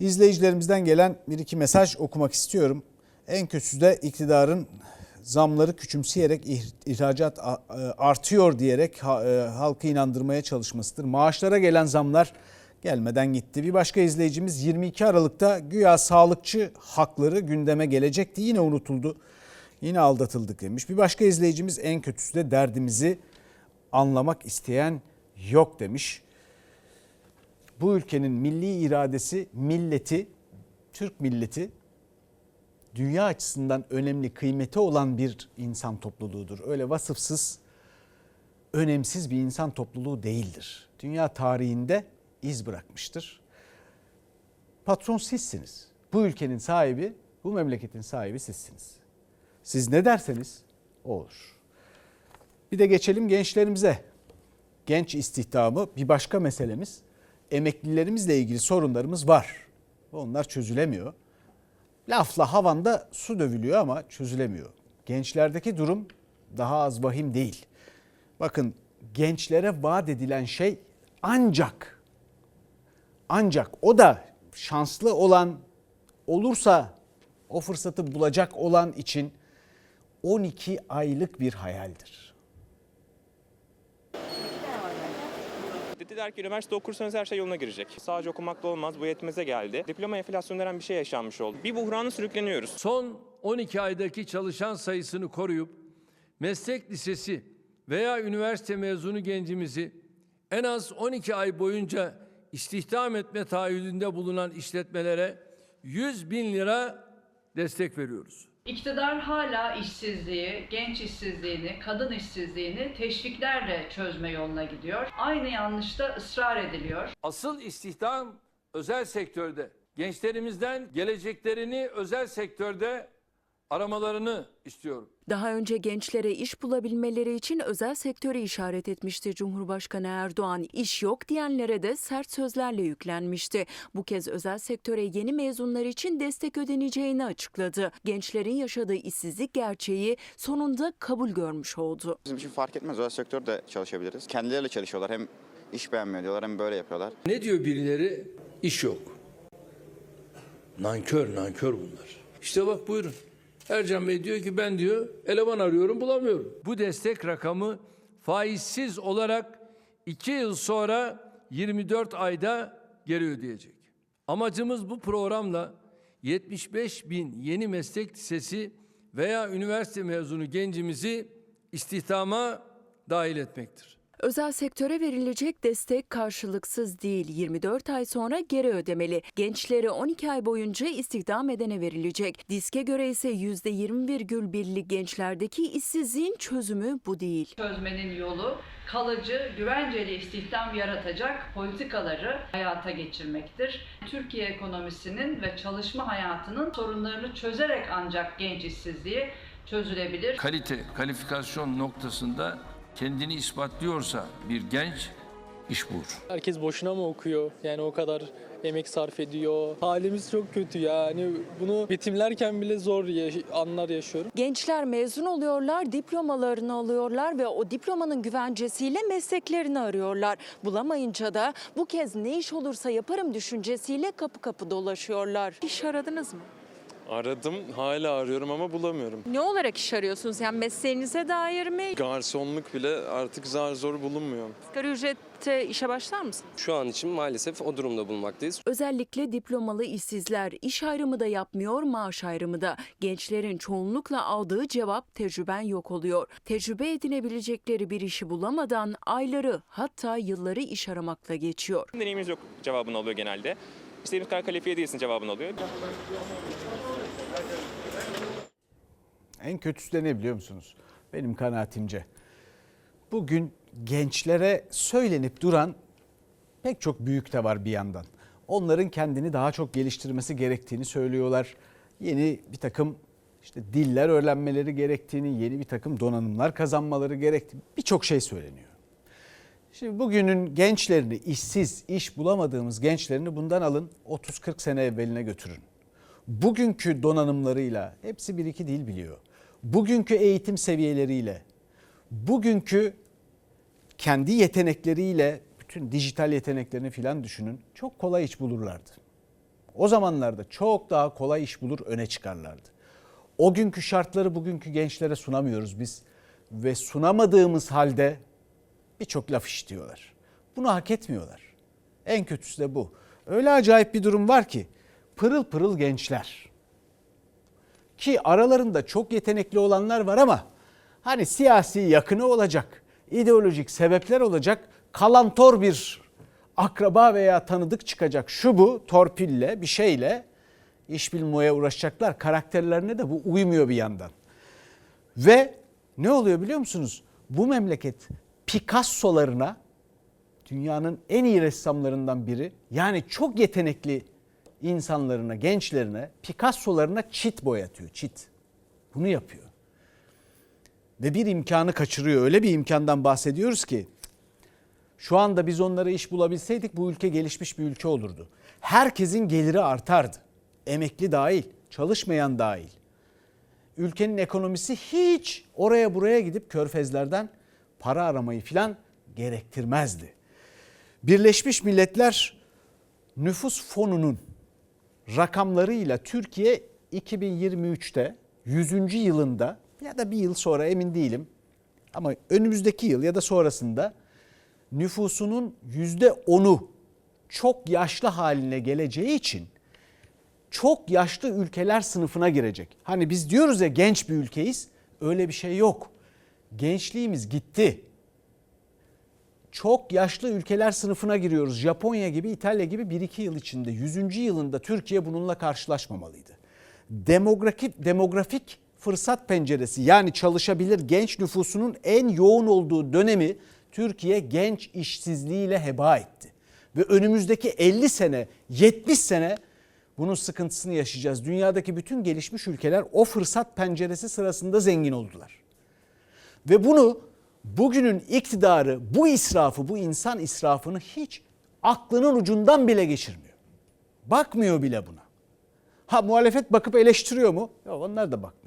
İzleyicilerimizden gelen bir iki mesaj okumak istiyorum. En kötüsü de iktidarın zamları küçümseyerek ih- ihracat e, artıyor diyerek e, halkı inandırmaya çalışmasıdır. Maaşlara gelen zamlar gelmeden gitti. Bir başka izleyicimiz 22 Aralık'ta güya sağlıkçı hakları gündeme gelecekti. Yine unutuldu. Yine aldatıldık demiş. Bir başka izleyicimiz en kötüsü de derdimizi anlamak isteyen yok demiş. Bu ülkenin milli iradesi, milleti, Türk milleti dünya açısından önemli, kıymeti olan bir insan topluluğudur. Öyle vasıfsız, önemsiz bir insan topluluğu değildir. Dünya tarihinde iz bırakmıştır. Patron sizsiniz. Bu ülkenin sahibi, bu memleketin sahibi sizsiniz. Siz ne derseniz o olur. Bir de geçelim gençlerimize. Genç istihdamı bir başka meselemiz. Emeklilerimizle ilgili sorunlarımız var. Onlar çözülemiyor. Lafla havanda su dövülüyor ama çözülemiyor. Gençlerdeki durum daha az vahim değil. Bakın gençlere vaat edilen şey ancak ancak o da şanslı olan olursa o fırsatı bulacak olan için 12 aylık bir hayaldir. Dediler ki üniversite okursanız her şey yoluna girecek. Sadece okumakla olmaz bu yetmeze geldi. Diploma enflasyonu denen bir şey yaşanmış oldu. Bir buhrana sürükleniyoruz. Son 12 aydaki çalışan sayısını koruyup meslek lisesi veya üniversite mezunu gencimizi en az 12 ay boyunca istihdam etme taahhüdünde bulunan işletmelere 100 bin lira destek veriyoruz. İktidar hala işsizliği, genç işsizliğini, kadın işsizliğini teşviklerle çözme yoluna gidiyor. Aynı yanlışta ısrar ediliyor. Asıl istihdam özel sektörde. Gençlerimizden geleceklerini özel sektörde aramalarını istiyorum. Daha önce gençlere iş bulabilmeleri için özel sektörü işaret etmişti Cumhurbaşkanı Erdoğan. İş yok diyenlere de sert sözlerle yüklenmişti. Bu kez özel sektöre yeni mezunlar için destek ödeneceğini açıkladı. Gençlerin yaşadığı işsizlik gerçeği sonunda kabul görmüş oldu. Bizim için fark etmez. Özel sektörde çalışabiliriz. Kendileriyle çalışıyorlar. Hem iş beğenmiyor diyorlar hem böyle yapıyorlar. Ne diyor birileri? İş yok. Nankör, nankör bunlar. İşte bak buyurun. Ercan Bey diyor ki ben diyor eleman arıyorum bulamıyorum. Bu destek rakamı faizsiz olarak 2 yıl sonra 24 ayda geri ödeyecek. Amacımız bu programla 75 bin yeni meslek lisesi veya üniversite mezunu gencimizi istihdama dahil etmektir. Özel sektöre verilecek destek karşılıksız değil. 24 ay sonra geri ödemeli. Gençlere 12 ay boyunca istihdam edene verilecek. Diske göre ise %20,1'lik gençlerdeki işsizliğin çözümü bu değil. Çözmenin yolu kalıcı, güvenceli istihdam yaratacak politikaları hayata geçirmektir. Türkiye ekonomisinin ve çalışma hayatının sorunlarını çözerek ancak genç işsizliği çözülebilir. kalite, kalifikasyon noktasında kendini ispatlıyorsa bir genç iş bulur. Herkes boşuna mı okuyor? Yani o kadar emek sarf ediyor. Halimiz çok kötü yani bunu betimlerken bile zor yaş- anlar yaşıyorum. Gençler mezun oluyorlar, diplomalarını alıyorlar ve o diplomanın güvencesiyle mesleklerini arıyorlar. Bulamayınca da bu kez ne iş olursa yaparım düşüncesiyle kapı kapı dolaşıyorlar. İş aradınız mı? Aradım, hala arıyorum ama bulamıyorum. Ne olarak iş arıyorsunuz? Yani mesleğinize dair mi? Garsonluk bile artık zar zor bulunmuyor. Asgari ücrette işe başlar mısın? Şu an için maalesef o durumda bulunmaktayız. Özellikle diplomalı işsizler iş ayrımı da yapmıyor, maaş ayrımı da. Gençlerin çoğunlukla aldığı cevap tecrüben yok oluyor. Tecrübe edinebilecekleri bir işi bulamadan ayları hatta yılları iş aramakla geçiyor. Deneyimimiz yok cevabını alıyor genelde. İstediğimiz kadar kalifiye değilsin cevabını alıyor. En kötüsü de ne biliyor musunuz? Benim kanaatimce. Bugün gençlere söylenip duran pek çok büyük de var bir yandan. Onların kendini daha çok geliştirmesi gerektiğini söylüyorlar. Yeni bir takım işte diller öğrenmeleri gerektiğini, yeni bir takım donanımlar kazanmaları gerektiğini birçok şey söyleniyor. Şimdi bugünün gençlerini, işsiz, iş bulamadığımız gençlerini bundan alın 30-40 sene evveline götürün. Bugünkü donanımlarıyla hepsi bir iki dil biliyor. Bugünkü eğitim seviyeleriyle, bugünkü kendi yetenekleriyle bütün dijital yeteneklerini filan düşünün. Çok kolay iş bulurlardı. O zamanlarda çok daha kolay iş bulur öne çıkarlardı. O günkü şartları bugünkü gençlere sunamıyoruz biz ve sunamadığımız halde birçok laf işitiyorlar. Bunu hak etmiyorlar. En kötüsü de bu. Öyle acayip bir durum var ki pırıl pırıl gençler. Ki aralarında çok yetenekli olanlar var ama hani siyasi yakını olacak, ideolojik sebepler olacak, kalantor bir akraba veya tanıdık çıkacak şu bu torpille bir şeyle iş bilmeye uğraşacaklar. Karakterlerine de bu uymuyor bir yandan. Ve ne oluyor biliyor musunuz? Bu memleket Picasso'larına dünyanın en iyi ressamlarından biri yani çok yetenekli insanlarına, gençlerine, Picasso'larına çit boyatıyor, çit. Bunu yapıyor. Ve bir imkanı kaçırıyor. Öyle bir imkandan bahsediyoruz ki şu anda biz onlara iş bulabilseydik bu ülke gelişmiş bir ülke olurdu. Herkesin geliri artardı. Emekli dahil, çalışmayan dahil. Ülkenin ekonomisi hiç oraya buraya gidip körfezlerden para aramayı filan gerektirmezdi. Birleşmiş Milletler Nüfus Fonu'nun rakamlarıyla Türkiye 2023'te 100. yılında ya da bir yıl sonra emin değilim ama önümüzdeki yıl ya da sonrasında nüfusunun %10'u çok yaşlı haline geleceği için çok yaşlı ülkeler sınıfına girecek. Hani biz diyoruz ya genç bir ülkeyiz. Öyle bir şey yok. Gençliğimiz gitti. Çok yaşlı ülkeler sınıfına giriyoruz. Japonya gibi, İtalya gibi 1-2 yıl içinde 100. yılında Türkiye bununla karşılaşmamalıydı. Demografik, demografik fırsat penceresi yani çalışabilir genç nüfusunun en yoğun olduğu dönemi Türkiye genç işsizliğiyle heba etti. Ve önümüzdeki 50 sene, 70 sene bunun sıkıntısını yaşayacağız. Dünyadaki bütün gelişmiş ülkeler o fırsat penceresi sırasında zengin oldular. Ve bunu bugünün iktidarı bu israfı, bu insan israfını hiç aklının ucundan bile geçirmiyor. Bakmıyor bile buna. Ha muhalefet bakıp eleştiriyor mu? Yok onlar da bakmıyor.